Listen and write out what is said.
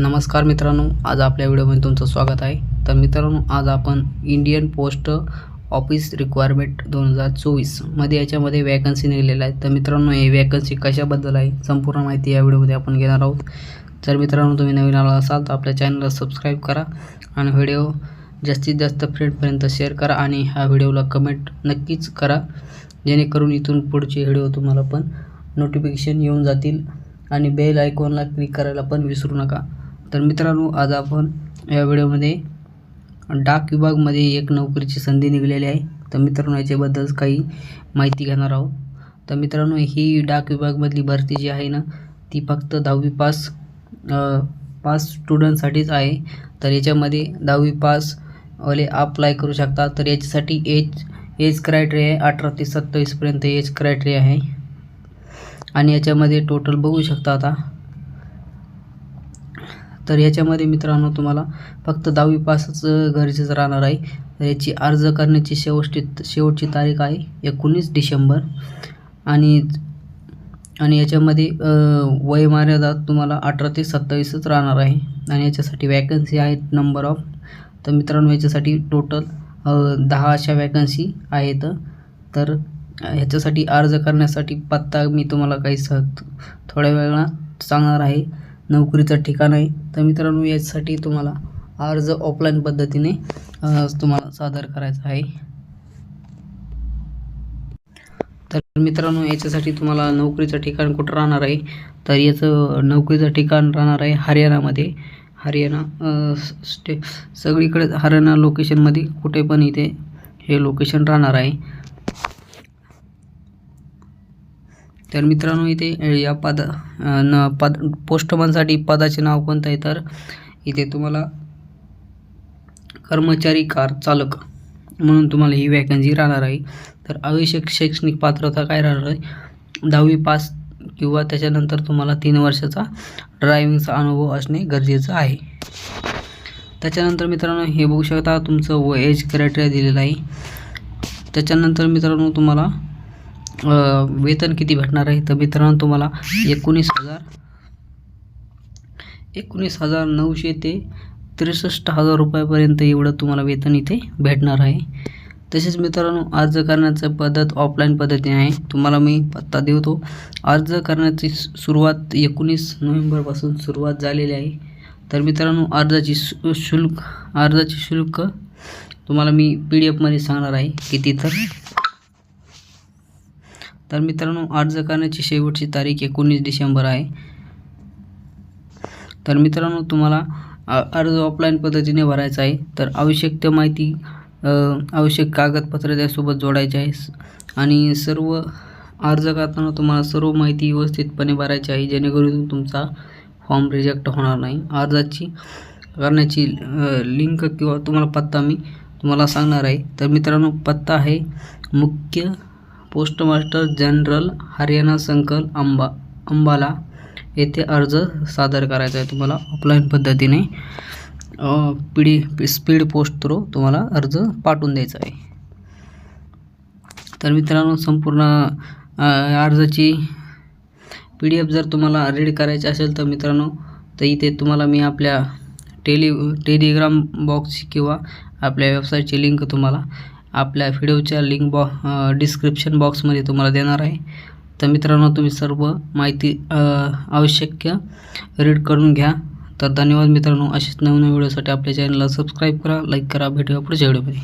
नमस्कार मित्रांनो आज आपल्या व्हिडिओमध्ये तुमचं स्वागत आहे. तर मित्रांनो आज आपण इंडियन पोस्ट ऑफिस रिक्वायरमेंट दोन हजार चोवीसमध्ये याच्यामध्ये वॅकन्सी निघलेल्या आहेत तर मित्रांनो हे वॅकन्सी कशाबद्दल आहे संपूर्ण माहिती या व्हिडिओमध्ये आपण घेणार आहोत. जर मित्रांनो तुम्ही नवीन आला असाल तर आपल्या चॅनलला सबस्क्राईब करा आणि व्हिडिओ जास्तीत जास्त फ्रेंडपर्यंत शेअर करा आणि ह्या व्हिडिओला कमेंट नक्कीच करा. जेणेकरून इथून पुढचे व्हिडिओ तुम्हाला पण नोटिफिकेशन येऊन जातील आणि बेल आयकॉनला क्लिक करायला पण विसरू नका. तर मित्रांनो आज आपण या व्हिडिओमध्ये डाक विभागमध्ये एक नोकरीची संधी निघलेली आहे. तर मित्रांनो याच्याबद्दल काही माहिती घेणार आहोत. तर मित्रांनो ही डाक विभागमधली भरती जी आहे ना ती फक्त दहावी पास पास स्टुडंटसाठीच आहे. तर याच्यामध्ये दहावी पासवाले अप्लाय करू शकता तर याच्यासाठी एज एज क्रायटेरिया आहे अठरा ते सत्तावीसपर्यंत एज क्रायटेरिया आहे. आणि याच्यामध्ये टोटल बघू शकता आता. तर याच्यामध्ये मित्रांनो तुम्हाला फक्त दहावी पासच गरजेचं राहणार आहे. तर याची अर्ज करण्याची शेवटची शेवटची तारीख आहे एकोणीस डिसेंबर. आणि आणि याच्यामध्ये वयमर्यादा तुम्हाला अठरा ते सत्तावीसच राहणार आहे. आणि याच्यासाठी वॅकन्सी आहेत नंबर ऑफ तर मित्रांनो याच्यासाठी टोटल दहा अशा वॅकन्सी आहेत. तर ह्याच्यासाठी अर्ज करण्यासाठी पत्ता मी तुम्हाला काही स थोड्या वेळात सांगणार आहे. नोकरीचं ठिकाण आहे. तर मित्रांनो यासाठी तुम्हाला अर्ज ऑफलाईन पद्धतीने तुम्हाला सादर करायचा आहे. तर मित्रांनो याच्यासाठी तुम्हाला नोकरीचं ठिकाण कुठं राहणार आहे? तर याचं नोकरीचं ठिकाण राहणार आहे हरियाणामध्ये. हरियाणा स्टे सगळीकडे हरियाणा लोकेशनमध्ये कुठे पण इथे हे लोकेशन राहणार आहे. तर मित्रांनो इथे या पद न पद पोस्टमनसाठी पदाचे नाव कोणतं आहे तर इथे तुम्हाला कर्मचारी कार चालक म्हणून तुम्हाला ही वॅकन्सी राहणार आहे. तर आवश्यक शैक्षणिक पात्रता काय राहणार आहे? दहावी पास किंवा त्याच्यानंतर तुम्हाला तीन वर्षाचा ड्रायव्हिंगचा अनुभव असणे गरजेचं आहे. त्याच्यानंतर मित्रांनो हे बघू शकता तुमचं व एज क्रायटेरिया दिलेलं आहे. त्याच्यानंतर मित्रांनो तुम्हाला वेतन किती भेटणार आहे? तर मित्रांनो तुम्हाला एकोणीस हजार एकोणीस हजार नऊशे ते त्रेसष्ट हजार रुपयापर्यंत एवढं तुम्हाला वेतन इथे भेटणार आहे. तसेच मित्रांनो अर्ज करण्याची पद्धत ऑफलाईन पद्धतीने आहे. तुम्हाला मी पत्ता देतो. अर्ज करण्याची सुरुवात एकोणीस नोव्हेंबरपासून सुरुवात झालेली आहे. तर मित्रांनो अर्जाची शु- शुल्क अर्जाचे शुल्क तुम्हाला मी पी डी एफमध्ये सांगणार आहे किती तर. तर मित्रांनो अर्ज करण्याची शेवटची तारीख एकोणीस डिसेंबर आहे. तर मित्रांनो तुम्हाला अर्ज ऑफलाईन पद्धतीने भरायचा आहे. तर आवश्यक त्या माहिती आवश्यक कागदपत्र त्यासोबत जोडायचे आहे. आणि सर्व अर्ज करताना तुम्हाला सर्व माहिती व्यवस्थितपणे भरायची आहे जेणेकरून तुमचा फॉर्म रिजेक्ट होणार नाही. अर्जाची करण्याची लिंक किंवा तुम्हाला पत्ता मी तुम्हाला सांगणार आहे. तर मित्रांनो पत्ता आहे मुख्य पोस्टमास्टर जनरल हरियाणा संकल अंबा अंबाला येथे अर्ज सादर करायचा आहे तुम्हाला ऑफलाईन पद्धतीने. P D speed post through तुम्हाला अर्ज पाठवून द्यायचा आहे. तर मित्रांनो संपूर्ण अर्जाची पी डी एफ जर तुम्हाला रीड करायची असेल तर मित्रांनो तर इथे तुम्हाला मी आपल्या टेली टेलिग्राम बॉक्स किंवा आपल्या वेबसाईटची लिंक तुम्हाला आपल्या व्हिडिओच्या लिंक बॉ डिस्क्रिप्शन बॉक्समध्ये तुम्हाला देणार आहे. तर मित्रांनो तुम्ही सर्व माहिती आवश्यक रीड करून घ्या. तर धन्यवाद मित्रांनो. असेच नवीन व्हिडिओसाठी आपल्या चॅनलला सबस्क्राईब करा लाईक करा. भेटूया पुढच्या व्हिडिओमध्ये.